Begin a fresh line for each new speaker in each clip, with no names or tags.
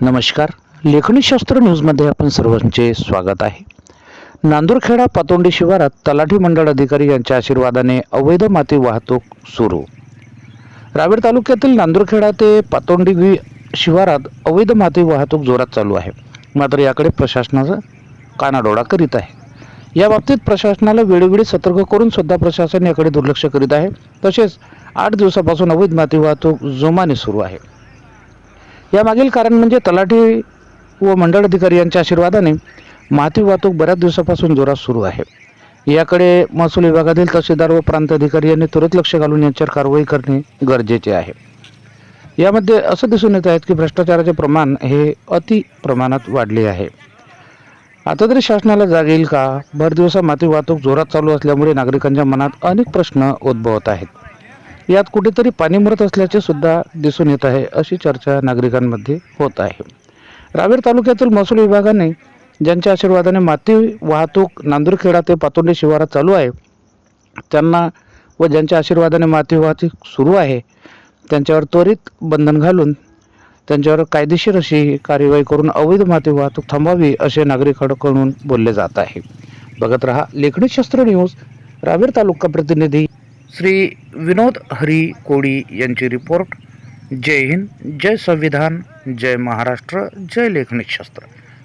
नमस्कार. लेखनीशास्त्र न्यूजमध्ये आपण सर्वांचे स्वागत आहे. नांदूरखेडा पातोंडी शिवारात तलाठी मंडळ अधिकारी यांच्या आशीर्वादाने अवैध माती वाहतूक सुरू. रावेर तालुक्यातील नांदूरखेडा ते पातोंडी शिवारात अवैध माती वाहतूक जोरात चालू आहे. मात्र याकडे प्रशासनाचा कानाडोळा करीत आहे. या बाबतीत प्रशासनाला वेळोवेळी सतर्क करून सुद्धा प्रशासन याकडे दुर्लक्ष करीत आहे. तसेच आठ दिवसापासून अवैध माती वाहतूक जोमाने सुरू आहे. यामागील कारण म्हणजे तलाठी व मंडळ अधिकारी यांच्या आशीर्वादाने माती वाहतूक बऱ्याच दिवसापासून जोरात सुरू आहे. याकडे महसूल विभागातील तहसीलदार व प्रांत अधिकारी यांनी त्वरित लक्ष घालून यांच्यावर कारवाई करणे गरजेचे आहे. यामध्ये असं दिसून येत आहे की भ्रष्टाचाराचे प्रमाण हे अति प्रमाणात वाढले आहे. आता तरी शासनाला जाग येईल का? भर दिवसा माती वाहतूक जोरात चालू असल्यामुळे नागरिकांच्या मनात अनेक प्रश्न उद्भवत आहेत. यात कुठेतरी पाणी मरत असल्याचे सुद्धा दिसून येत आहे अशी चर्चा नागरिकांमध्ये होत आहे. रावेर तालुक्यातील महसूल विभागाने ज्यांच्या आशीर्वादाने माती वाहतूक नांदूरखेडा ते पातोंडी शिवारात चालू आहे त्यांना व ज्यांच्या आशीर्वादाने माती वाहतूक सुरू आहे त्यांच्यावर त्वरित बंधन घालून त्यांच्यावर कायदेशीर अशी कार्यवाही करून अवैध माती वाहतूक थांबावी असे नागरिकांकडून बोलले जात आहे. बघत रहा लेखणी शस्त्र न्यूज रावेर तालुका प्रतिनिधी श्री विनोद हरी कोडी यांची रिपोर्ट. जय हिंद जय संविधान जय महाराष्ट्र जय लेखनिक शास्त्र.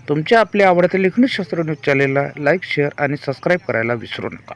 तुमच्या आपल्या आवडत्या लेखनिक शास्त्र न्यूज चॅनेलला लाईक शेअर आणि सबस्क्राईब करायला विसरू नका.